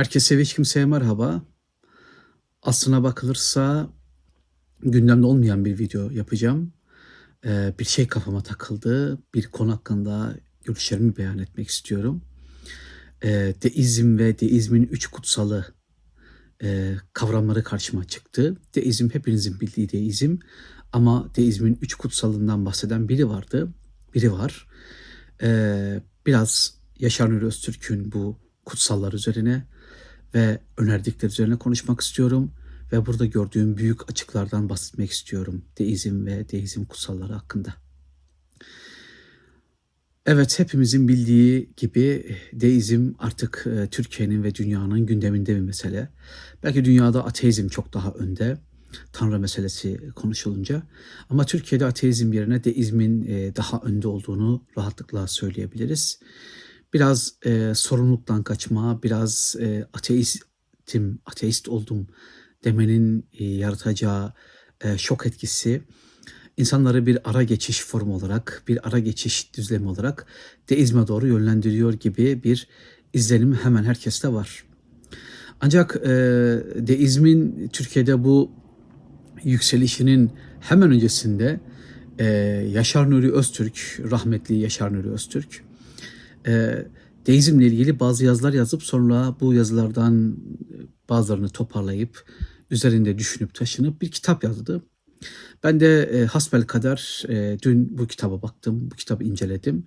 Herkese ve hiç kimseye merhaba. Aslına bakılırsa gündemde olmayan bir video yapacağım. Ee, bir şey kafama takıldı. Bir konu hakkında görüşlerimi beyan etmek istiyorum. Ee, deizm ve deizmin üç kutsalı e, kavramları karşıma çıktı. Deizm hepinizin bildiği deizm ama deizmin üç kutsalından bahseden biri vardı. Biri var. Ee, biraz Yaşar Nuri Öztürk'ün bu kutsallar üzerine ve önerdikleri üzerine konuşmak istiyorum ve burada gördüğüm büyük açıklardan bahsetmek istiyorum. Deizm ve deizm kutsalları hakkında. Evet hepimizin bildiği gibi deizm artık e, Türkiye'nin ve dünyanın gündeminde bir mesele. Belki dünyada ateizm çok daha önde. Tanrı meselesi konuşulunca. Ama Türkiye'de ateizm yerine deizmin e, daha önde olduğunu rahatlıkla söyleyebiliriz. Biraz e, sorumluluktan kaçma, biraz e, ateistim, ateist oldum demenin e, yaratacağı e, şok etkisi insanları bir ara geçiş formu olarak, bir ara geçiş düzlemi olarak deizme doğru yönlendiriyor gibi bir izlenim hemen herkeste var. Ancak e, deizmin Türkiye'de bu yükselişinin hemen öncesinde e, Yaşar Nuri Öztürk, rahmetli Yaşar Nuri Öztürk, e, deizmle ilgili bazı yazılar yazıp sonra bu yazılardan bazılarını toparlayıp üzerinde düşünüp taşınıp bir kitap yazdı. Ben de e, hasbel kader e, dün bu kitaba baktım, bu kitabı inceledim.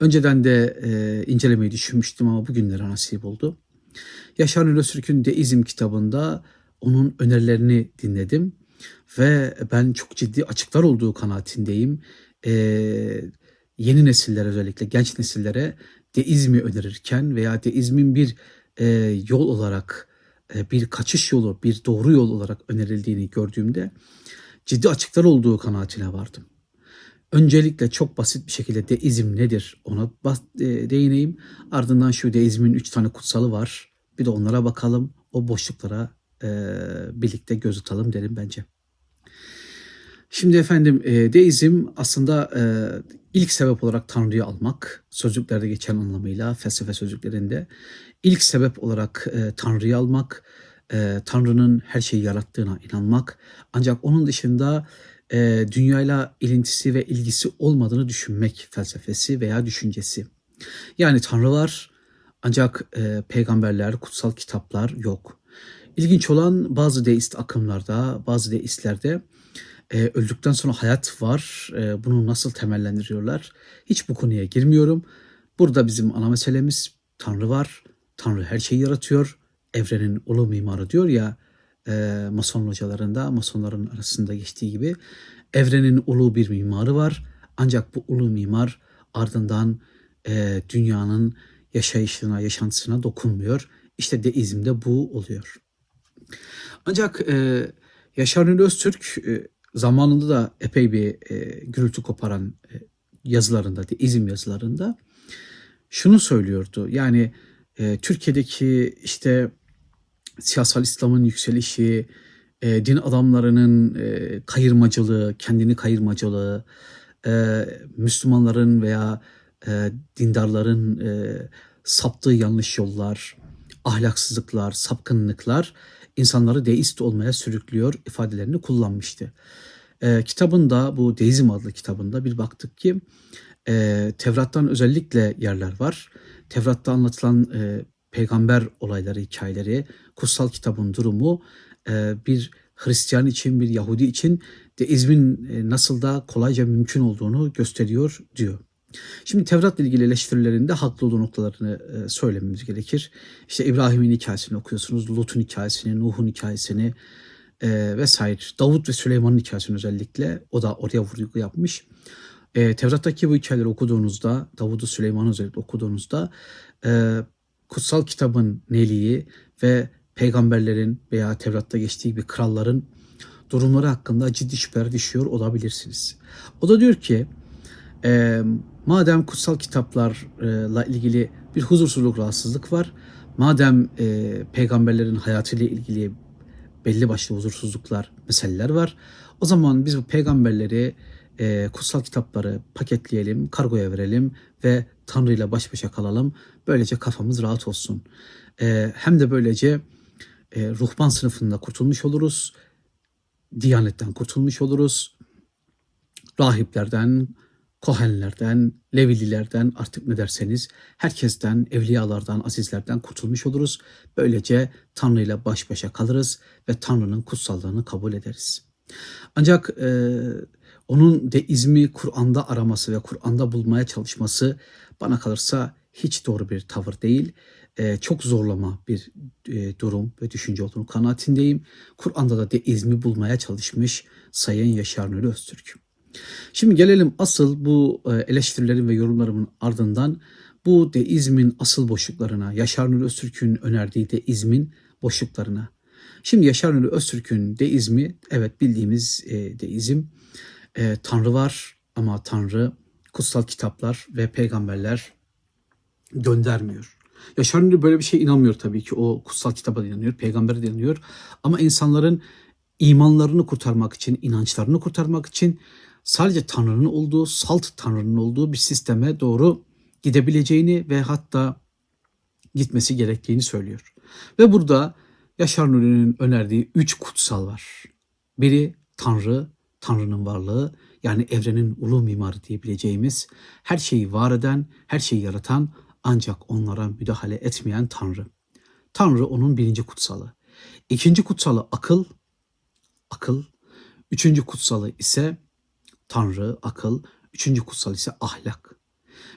Önceden de e, incelemeyi düşünmüştüm ama bugünlere nasip oldu. Yaşar Öztürk'ün Deizm kitabında onun önerilerini dinledim ve ben çok ciddi açıklar olduğu kanaatindeyim. E, yeni nesillere özellikle genç nesillere deizmi önerirken veya deizmin bir e, yol olarak e, bir kaçış yolu, bir doğru yol olarak önerildiğini gördüğümde ciddi açıklar olduğu kanaatine vardım. Öncelikle çok basit bir şekilde deizm nedir ona e, değineyim. Ardından şu deizmin üç tane kutsalı var. Bir de onlara bakalım. O boşluklara e, birlikte göz atalım derim bence. Şimdi efendim e, deizm aslında e, ilk sebep olarak Tanrı'yı almak, sözlüklerde geçen anlamıyla felsefe sözlüklerinde ilk sebep olarak e, Tanrı'yı almak, e, Tanrı'nın her şeyi yarattığına inanmak ancak onun dışında e, dünyayla ilintisi ve ilgisi olmadığını düşünmek felsefesi veya düşüncesi. Yani Tanrı var ancak e, peygamberler, kutsal kitaplar yok. İlginç olan bazı deist akımlarda, bazı deistlerde e, öldükten sonra hayat var. E, bunu nasıl temellendiriyorlar? Hiç bu konuya girmiyorum. Burada bizim ana meselemiz Tanrı var. Tanrı her şeyi yaratıyor. Evrenin ulu mimarı diyor ya e, mason hocalarında, masonların arasında geçtiği gibi evrenin ulu bir mimarı var. Ancak bu ulu mimar ardından e, dünyanın yaşayışına, yaşantısına dokunmuyor. İşte deizmde bu oluyor. Ancak e, Yaşar Nuri Öztürk e, zamanında da epey bir e, gürültü koparan e, yazılarında, deizm yazılarında şunu söylüyordu. Yani e, Türkiye'deki işte siyasal İslam'ın yükselişi, e, din adamlarının e, kayırmacılığı, kendini kayırmacılığı, e, Müslümanların veya e, dindarların e, saptığı yanlış yollar, ahlaksızlıklar, sapkınlıklar insanları deist olmaya sürüklüyor ifadelerini kullanmıştı. E, kitabında bu Deizm adlı kitabında bir baktık ki e, Tevrat'tan özellikle yerler var. Tevrat'ta anlatılan e, peygamber olayları, hikayeleri, kutsal kitabın durumu e, bir Hristiyan için, bir Yahudi için deizmin e, nasıl da kolayca mümkün olduğunu gösteriyor diyor. Şimdi Tevrat'la ilgili eleştirilerinde haklı olduğu noktalarını e, söylememiz gerekir. İşte İbrahim'in hikayesini okuyorsunuz, Lut'un hikayesini, Nuh'un hikayesini e, vesaire. Davut ve Süleyman'ın hikayesini özellikle o da oraya vurgu yapmış. E, Tevrat'taki bu hikayeleri okuduğunuzda, Davud'u Süleyman'ı özellikle okuduğunuzda e, kutsal kitabın neliği ve peygamberlerin veya Tevrat'ta geçtiği bir kralların durumları hakkında ciddi şüpheler düşüyor olabilirsiniz. O da diyor ki e, madem kutsal kitaplarla ilgili bir huzursuzluk, rahatsızlık var, madem e, peygamberlerin hayatıyla ilgili belli başlı huzursuzluklar, meseleler var, o zaman biz bu peygamberleri, e, kutsal kitapları paketleyelim, kargoya verelim ve Tanrı ile baş başa kalalım. Böylece kafamız rahat olsun. Ee, hem de böylece e, ruhban sınıfında kurtulmuş oluruz. Diyanetten kurtulmuş oluruz. Rahiplerden, kohenlerden, levililerden artık ne derseniz herkesten, evliyalardan, azizlerden kurtulmuş oluruz. Böylece Tanrı ile baş başa kalırız ve Tanrı'nın kutsallığını kabul ederiz. Ancak e, onun deizmi Kur'an'da araması ve Kur'an'da bulmaya çalışması bana kalırsa hiç doğru bir tavır değil. E, çok zorlama bir e, durum ve düşünce olduğunu kanaatindeyim. Kur'an'da da deizmi bulmaya çalışmış Sayın Yaşar Nuri Öztürk. Şimdi gelelim asıl bu e, eleştirilerin ve yorumlarımın ardından bu deizmin asıl boşluklarına, Yaşar Nuri Öztürk'ün önerdiği deizmin boşluklarına. Şimdi Yaşar Nuri Öztürk'ün deizmi, evet bildiğimiz e, deizm, e, Tanrı var ama Tanrı kutsal kitaplar ve peygamberler göndermiyor. Yaşar Nuri böyle bir şey inanmıyor tabii ki. O kutsal kitaba inanıyor, peygambere de inanıyor. Ama insanların imanlarını kurtarmak için, inançlarını kurtarmak için sadece Tanrı'nın olduğu, salt Tanrı'nın olduğu bir sisteme doğru gidebileceğini ve hatta gitmesi gerektiğini söylüyor. Ve burada Yaşar Nuri'nin önerdiği üç kutsal var. Biri Tanrı, Tanrı'nın varlığı yani evrenin ulu mimarı diyebileceğimiz her şeyi var eden, her şeyi yaratan ancak onlara müdahale etmeyen Tanrı. Tanrı onun birinci kutsalı. İkinci kutsalı akıl, akıl. Üçüncü kutsalı ise Tanrı, akıl. Üçüncü kutsal ise ahlak.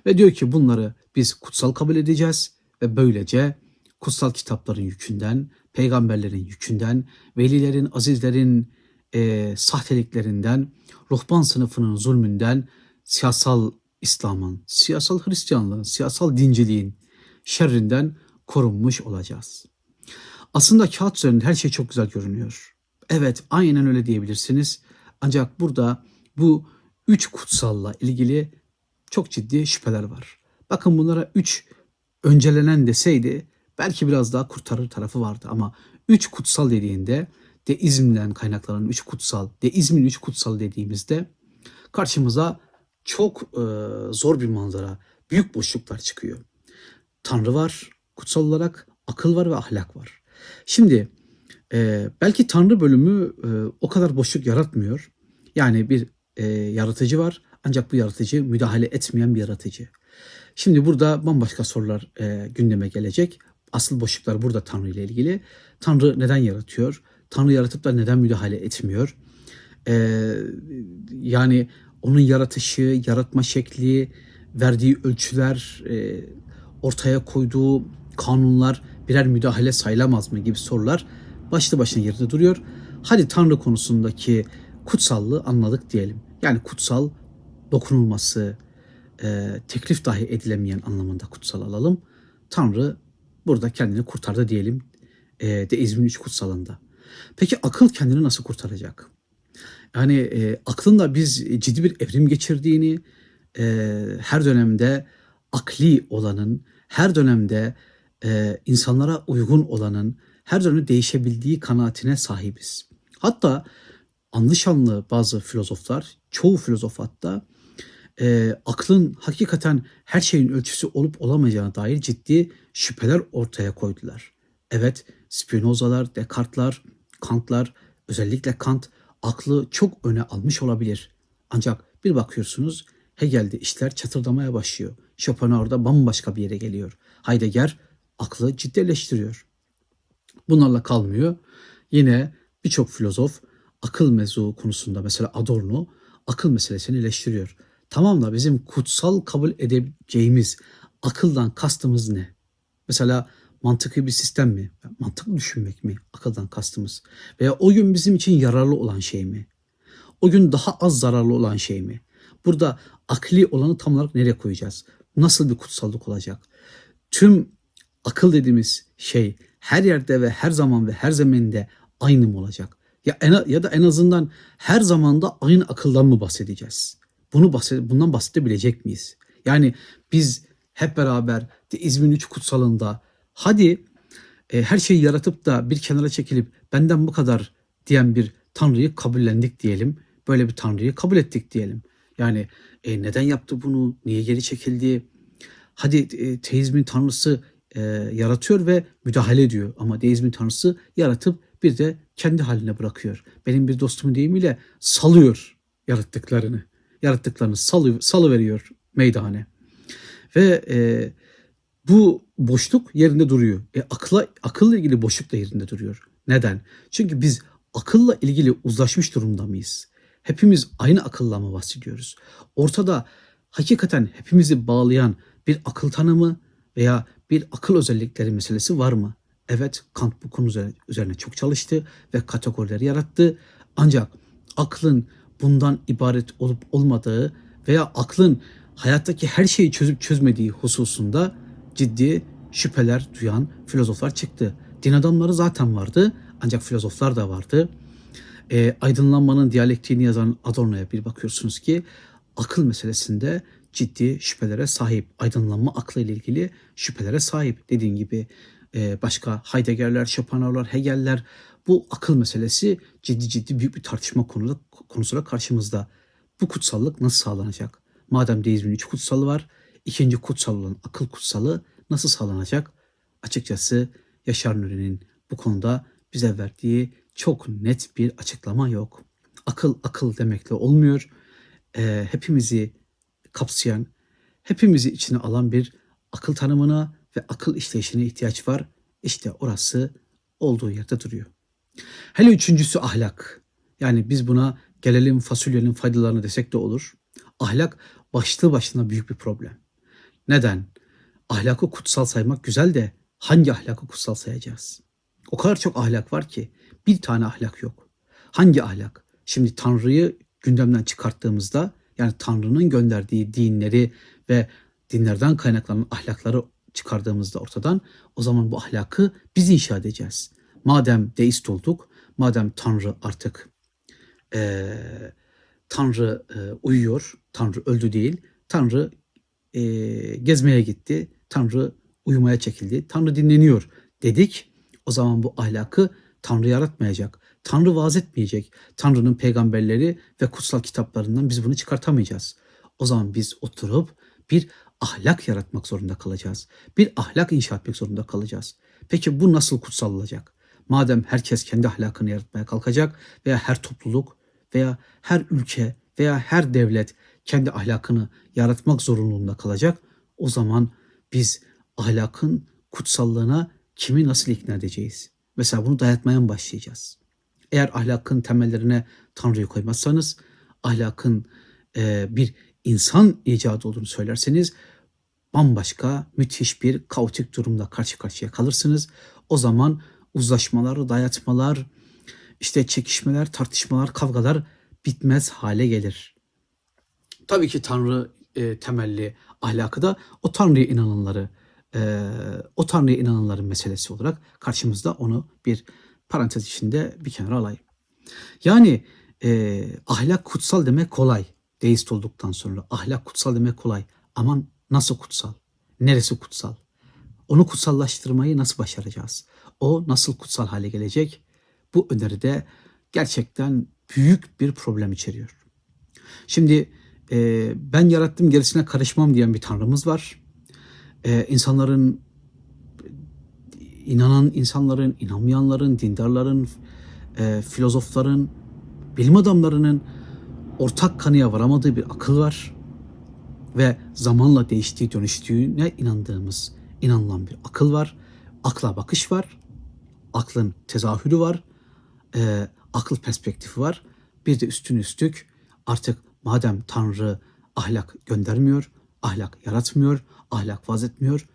Ve diyor ki bunları biz kutsal kabul edeceğiz ve böylece kutsal kitapların yükünden, peygamberlerin yükünden, velilerin, azizlerin e, sahteriklerinden, ruhban sınıfının zulmünden, siyasal İslam'ın, siyasal Hristiyanlığın, siyasal dinciliğin şerrinden korunmuş olacağız. Aslında kağıt üzerinde her şey çok güzel görünüyor. Evet aynen öyle diyebilirsiniz. Ancak burada bu üç kutsalla ilgili çok ciddi şüpheler var. Bakın bunlara üç öncelenen deseydi belki biraz daha kurtarır tarafı vardı ama üç kutsal dediğinde deizmden kaynaklanan üç kutsal, deizmin üç kutsal dediğimizde karşımıza çok e, zor bir manzara, büyük boşluklar çıkıyor. Tanrı var kutsal olarak, akıl var ve ahlak var. Şimdi e, belki Tanrı bölümü e, o kadar boşluk yaratmıyor. Yani bir e, yaratıcı var ancak bu yaratıcı müdahale etmeyen bir yaratıcı. Şimdi burada bambaşka sorular e, gündeme gelecek. Asıl boşluklar burada Tanrı ile ilgili. Tanrı neden yaratıyor? Tanrı yaratıp da neden müdahale etmiyor? Ee, yani onun yaratışı, yaratma şekli, verdiği ölçüler, e, ortaya koyduğu kanunlar birer müdahale sayılamaz mı gibi sorular başlı başına yerde duruyor. Hadi Tanrı konusundaki kutsallığı anladık diyelim. Yani kutsal dokunulması, e, teklif dahi edilemeyen anlamında kutsal alalım. Tanrı burada kendini kurtardı diyelim e, deizmin üç kutsalında. Peki akıl kendini nasıl kurtaracak? Yani e, aklın da biz ciddi bir evrim geçirdiğini, e, her dönemde akli olanın, her dönemde e, insanlara uygun olanın, her dönemde değişebildiği kanaatine sahibiz. Hatta anlaşanlı bazı filozoflar, çoğu filozof hatta e, aklın hakikaten her şeyin ölçüsü olup olamayacağına dair ciddi şüpheler ortaya koydular. Evet, Spinoza'lar, Descartes'lar, Kant'lar, özellikle Kant aklı çok öne almış olabilir. Ancak bir bakıyorsunuz Hegel'de işler çatırdamaya başlıyor. Schopenhauer'da bambaşka bir yere geliyor. Heidegger aklı ciddileştiriyor. Bunlarla kalmıyor. Yine birçok filozof akıl mevzu konusunda mesela Adorno akıl meselesini eleştiriyor. Tamam da bizim kutsal kabul edeceğimiz akıldan kastımız ne? Mesela mantıklı bir sistem mi? Mantıklı düşünmek mi akıldan kastımız? Veya o gün bizim için yararlı olan şey mi? O gün daha az zararlı olan şey mi? Burada akli olanı tam olarak nereye koyacağız? Nasıl bir kutsallık olacak? Tüm akıl dediğimiz şey her yerde ve her zaman ve her zeminde aynı mı olacak? Ya, en, ya da en azından her zamanda aynı akıldan mı bahsedeceğiz? Bunu bahset, bundan bahsedebilecek miyiz? Yani biz hep beraber deizmin üç kutsalında hadi e, her şeyi yaratıp da bir kenara çekilip benden bu kadar diyen bir tanrıyı kabullendik diyelim. Böyle bir tanrıyı kabul ettik diyelim. Yani e, neden yaptı bunu? Niye geri çekildi? Hadi e, teizmin tanrısı e, yaratıyor ve müdahale ediyor ama deizmin tanrısı yaratıp bir de kendi haline bırakıyor. Benim bir dostumun deyimiyle salıyor yarattıklarını. Yarattıklarını salı, salı veriyor meydane. Ve e, bu boşluk yerinde duruyor. E, akla, akılla ilgili boşluk da yerinde duruyor. Neden? Çünkü biz akılla ilgili uzlaşmış durumda mıyız? Hepimiz aynı akılla mı bahsediyoruz? Ortada hakikaten hepimizi bağlayan bir akıl tanımı veya bir akıl özellikleri meselesi var mı? Evet Kant bu konu üzerine çok çalıştı ve kategorileri yarattı. Ancak aklın bundan ibaret olup olmadığı veya aklın hayattaki her şeyi çözüp çözmediği hususunda ciddi şüpheler duyan filozoflar çıktı. Din adamları zaten vardı ancak filozoflar da vardı. E, aydınlanmanın diyalektiğini yazan Adorno'ya bir bakıyorsunuz ki akıl meselesinde ciddi şüphelere sahip. Aydınlanma aklı ile ilgili şüphelere sahip. Dediğim gibi başka Heidegger'ler, Schopenhauer'lar, Hegel'ler bu akıl meselesi ciddi ciddi büyük bir tartışma konuda, konusuyla karşımızda. Bu kutsallık nasıl sağlanacak? Madem deizmin üç kutsalı var, ikinci kutsal olan akıl kutsalı nasıl sağlanacak? Açıkçası Yaşar Nuri'nin bu konuda bize verdiği çok net bir açıklama yok. Akıl akıl demekle olmuyor. E, hepimizi kapsayan, hepimizi içine alan bir akıl tanımına ve akıl işleyişine ihtiyaç var. İşte orası olduğu yerde duruyor. Hele üçüncüsü ahlak. Yani biz buna gelelim fasulyenin faydalarını desek de olur. Ahlak başlı başına büyük bir problem. Neden? Ahlakı kutsal saymak güzel de hangi ahlakı kutsal sayacağız? O kadar çok ahlak var ki bir tane ahlak yok. Hangi ahlak? Şimdi Tanrı'yı gündemden çıkarttığımızda yani Tanrı'nın gönderdiği dinleri ve dinlerden kaynaklanan ahlakları çıkardığımızda ortadan o zaman bu ahlakı biz inşa edeceğiz. Madem deist olduk, madem Tanrı artık e, Tanrı e, uyuyor, Tanrı öldü değil, Tanrı e, gezmeye gitti, Tanrı uyumaya çekildi, Tanrı dinleniyor dedik. O zaman bu ahlakı Tanrı yaratmayacak. Tanrı vaaz etmeyecek. Tanrı'nın peygamberleri ve kutsal kitaplarından biz bunu çıkartamayacağız. O zaman biz oturup bir ahlak yaratmak zorunda kalacağız. Bir ahlak inşa etmek zorunda kalacağız. Peki bu nasıl kutsal? Madem herkes kendi ahlakını yaratmaya kalkacak veya her topluluk veya her ülke veya her devlet kendi ahlakını yaratmak zorunluluğunda kalacak. O zaman biz ahlakın kutsallığına kimi nasıl ikna edeceğiz? Mesela bunu dayatmaya mı başlayacağız? Eğer ahlakın temellerine Tanrı'yı koymazsanız, ahlakın e, bir insan icadı olduğunu söylerseniz bambaşka müthiş bir kaotik durumla karşı karşıya kalırsınız. O zaman uzlaşmalar, dayatmalar, işte çekişmeler, tartışmalar, kavgalar bitmez hale gelir. Tabii ki Tanrı e, temelli ahlakı da o Tanrı'ya inananları, e, o Tanrı'ya inananların meselesi olarak karşımızda onu bir parantez içinde bir kenara alayım. Yani e, ahlak kutsal demek kolay. Deist olduktan sonra ahlak kutsal demek kolay. Aman nasıl kutsal? Neresi kutsal? Onu kutsallaştırmayı nasıl başaracağız? O nasıl kutsal hale gelecek? Bu öneride gerçekten büyük bir problem içeriyor. Şimdi e, ben yarattım gerisine karışmam diyen bir tanrımız var. E, insanların inanan insanların, inanmayanların, dindarların, e, filozofların, bilim adamlarının ortak kanıya varamadığı bir akıl var ve zamanla değiştiği, dönüştüğüne inandığımız, inanılan bir akıl var. Akla bakış var, aklın tezahürü var, e, akıl perspektifi var. Bir de üstün üstlük artık madem Tanrı ahlak göndermiyor, ahlak yaratmıyor, ahlak vaz etmiyor,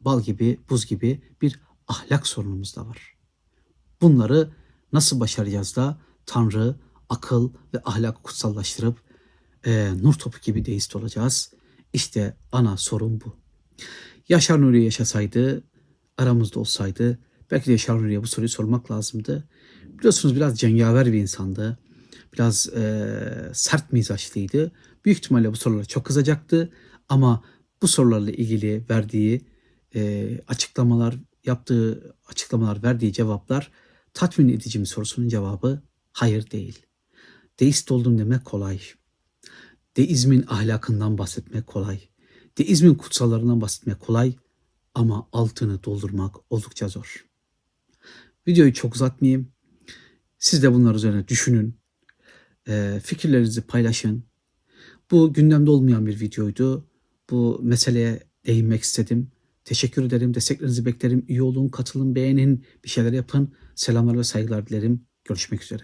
bal gibi, buz gibi bir ahlak sorunumuz da var. Bunları nasıl başaracağız da Tanrı, akıl ve ahlak kutsallaştırıp e, nur topu gibi deist olacağız? İşte ana sorun bu. Yaşar Nuri yaşasaydı, aramızda olsaydı belki de Yaşar Nuri'ye bu soruyu sormak lazımdı. Biliyorsunuz biraz cengaver bir insandı. Biraz e, sert mizaçlıydı. Büyük ihtimalle bu sorulara çok kızacaktı. Ama bu sorularla ilgili verdiği e, açıklamalar, yaptığı açıklamalar, verdiği cevaplar tatmin edici mi sorusunun cevabı hayır değil. Deist oldum demek kolay. Deizmin ahlakından bahsetmek kolay. Deizmin kutsallarından bahsetmek kolay ama altını doldurmak oldukça zor. Videoyu çok uzatmayayım. Siz de bunlar üzerine düşünün. Eee, fikirlerinizi paylaşın. Bu gündemde olmayan bir videoydu. Bu meseleye değinmek istedim. Teşekkür ederim. Desteklerinizi beklerim. İyi olun, katılın, beğenin, bir şeyler yapın. Selamlar ve saygılar dilerim. Görüşmek üzere.